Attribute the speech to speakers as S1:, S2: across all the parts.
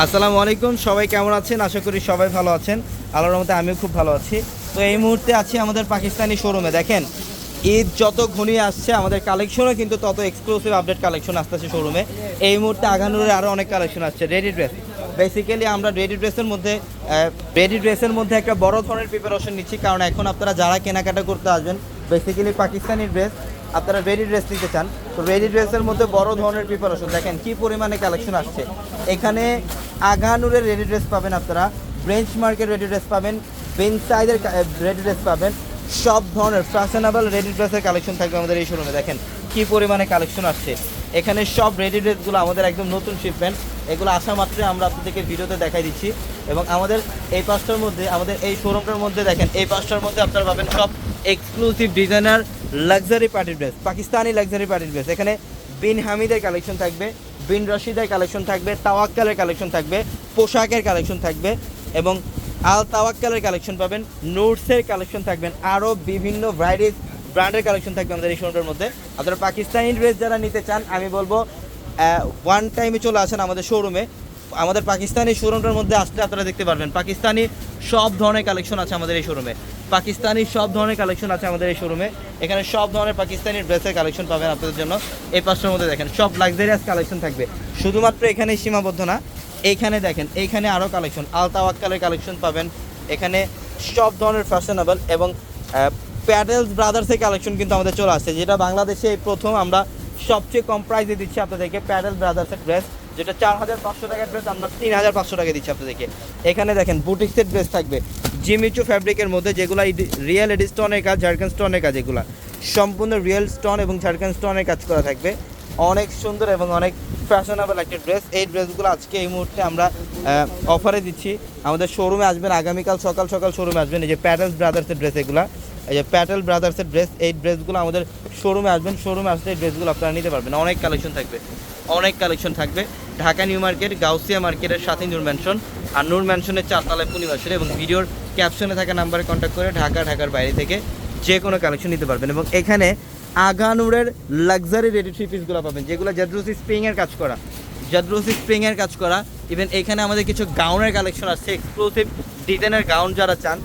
S1: আসসালামু আলাইকুম, সবাই কেমন আছেন? আশা করি সবাই ভালো আছেন। আল্লাহর রহমতে আমিও খুব ভালো আছি। তো এই মুহূর্তে আছি আমাদের পাকিস্তানি শোরুমে দেখেন, ঈদ যত ঘনিয়ে আসছে, আমাদের কালেকশনও কিন্তু তত এক্সক্লুসিভ আপডেট কালেকশন আসতেছে শোরুমে এই মুহূর্তে আগানুরে আরও অনেক কালেকশন আসছে রেডি ড্রেস বেসিক্যালি আমরা রেডি ড্রেসের মধ্যে রেডি ড্রেসের মধ্যে একটা বড় ধরনের প্রিপারেশন নিচ্ছি। কারণ এখন আপনারা যারা কেনাকাটা করতে আসবেন বেসিক্যালি পাকিস্তানি ড্রেস আপনারা রেডি ড্রেস নিতে চান। তো রেডি ড্রেসের মধ্যে বড় ধরনের প্রিপারেশন দেখেন, কি পরিমাণে কালেকশন আসছে। এখানে আগানুরের রেডি ড্রেস পাবেন আপনারা ব্রেঞ্চ মার্কের রেডি ড্রেস পাবেন বেঞ্চ সাইজের রেডি ড্রেস পাবেন, সব ধরনের ফ্যাশনেবল রেডি ড্রেসের কালেকশন থাকবে আমাদের এই শোরুমে দেখেন কি পরিমাণে কালেকশন আসছে। এখানে সব রেডি ড্রেসগুলো আমাদের একদম নতুন শিপমেন্ট এগুলো আসা মাত্রই আমরা আপনাদেরকে ভিডিওতে দেখাই দিচ্ছি। এবং আমাদের এই পাঁচটার মধ্যে, আমাদের এই শোরুমটার মধ্যে দেখেন, এই পাঁচটার মধ্যে আপনারা পাবেন সব exclusive designer luxury party dress Pakistani luxury party dress এখানে বিন হামিদের কালেকশন থাকবে বিন রশিদের কালেকশন থাকবে, তাওয়াক্কালের কালেকশন থাকবে, পোশাকের কালেকশন থাকবে এবং আল তাওয়াক্কালের কালেকশন পাবেন, নোটসের কালেকশন থাকবেন, আরও বিভিন্ন ভ্যারাইটিস ব্র্যান্ডের কালেকশন থাকবে আমাদের এই শোরুমটার মধ্যে। আপনারা পাকিস্তানি ড্রেস যারা নিতে চান, আমি বলব ওয়ান টাইমে চলে আসেন আমাদের শোরুমে। আমাদের পাকিস্তানি শোরুমটার মধ্যে আসলে আপনারা দেখতে পারবেন, পাকিস্তানি সব ধরনের কালেকশন আছে আমাদের এই শোরুমে। পাকিস্তানি সব ধরনের কালেকশন আছে আমাদের এই শোরুমে এখানে সব ধরনের পাকিস্তানি ড্রেসের কালেকশন পাবেন আপনাদের জন্য। এই পাঁচটার মধ্যে দেখেন, সব লাক্সারিয়াস কালেকশন থাকবে। শুধুমাত্র এখানেই সীমাবদ্ধ না, এইখানে দেখেন, এইখানে আরও কালেকশন আলতাওয়াক্কালের কালেকশন পাবেন। এখানে সব ধরনের ফ্যাশনেবল এবং প্যাডেলস ব্রাদার্সের কালেকশন কিন্তু আমাদের চলে আসছে, যেটা বাংলাদেশে প্রথম আমরা সবচেয়ে কম প্রাইসে দিচ্ছি আপনাদেরকে প্যাডেল ব্রাদার্সের ড্রেস যেটা চার হাজার পাঁচশো টাকার ড্রেস আমরা তিন হাজার পাঁচশো টাকা দিচ্ছি আপনাদেরকে। এখানে দেখেন, বুটিক্সের ড্রেস থাকবে। জিমিচু ফ্যাব্রিকের মধ্যে যেগুলো রিয়েল স্টোনের কাজ ঝাড়খান স্টোনের কাজ এগুলো। সম্পূর্ণ রিয়েল স্টোন এবং ঝাড়খান স্টোনের কাজ করা থাকবে। অনেক সুন্দর এবং অনেক ফ্যাশনেবল একটা ড্রেস এই ড্রেসগুলো আজকে এই মুহূর্তে আমরা অফারে দিচ্ছি। আমাদের শোরুমে আসবেন, আগামীকাল সকাল সকাল শোরুমে আসবেন। এই যে প্যাটেলস ব্রাদার্সের ড্রেস এগুলো, এই যে প্যাটেল ব্রাদার্সের ড্রেস এই ড্রেসগুলো আমাদের শোরুমে আসবেন। শোরুমে আসলে এই ড্রেসগুলো আপনারা নিতে পারবেন। অনেক কালেকশন থাকবে। অনেক কালেকশন থাকবে। ঢাকা নিউ মার্কেট, গাউসিয়া মার্কেটের সাথে নূর ম্যানশন। আর নূর ম্যানশনের চারতলায় পূর্ণিমাসনে এবং ভিডিওর ক্যাপশনে থাকা নাম্বারে কন্ট্যাক্ট করে ঢাকা, ঢাকার বাইরে থেকে যে কোনো কালেকশন নিতে পারবেন। এবং এখানে আগানুরের লাক্সারি রেডি থ্রি পিসগুলো পাবেন, যেগুলো জাদ্রুসি স্প্রিংয়ের কাজ করা। জাদ্রুসি স্প্রিংয়ের কাজ করা। ইভেন এখানে আমাদের কিছু গাউনের কালেকশন আসছে এক্সক্লুসিভ ডিজাইনের গাউন যারা চান,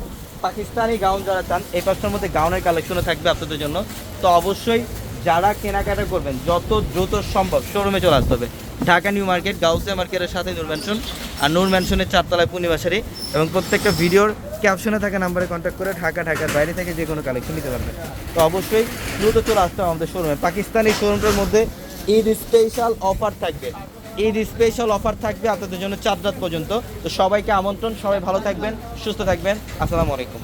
S1: পাকিস্তানি গাউন যারা চান, এই পাঁচটার মধ্যে গাউনের কালেকশনও থাকবে আপনাদের জন্য। তো অবশ্যই যারা কেনাকাটা করবেন, যত দ্রুত সম্ভব শোরুমে চলে আসতে হবে। ঢাকা নিউ মার্কেট, গাউসিয়া মার্কেটের সাথে নূর ম্যানশন আর নূর ম্যানশনের চারতলায় পূর্ণিমাশারি এবং প্রত্যেকটা ভিডিওর ক্যাপশনে থাকা নাম্বারে কন্ট্যাক্ট করে ঢাকা, ঢাকার বাইরে থেকে যে কোনো কালেকশন নিতে পারবেন। তো অবশ্যই দ্রুত চলে আসতে হবে আমাদের শোরুমে পাকিস্তানি শোরুমটার মধ্যে ঈদ স্পেশাল অফার থাকবে। ঈদ স্পেশাল অফার থাকবে আপনাদের জন্য চার রাত পর্যন্ত। তো সবাইকে আমন্ত্রণ, সবাই ভালো থাকবেন, সুস্থ থাকবেন। আসসালামু আলাইকুম।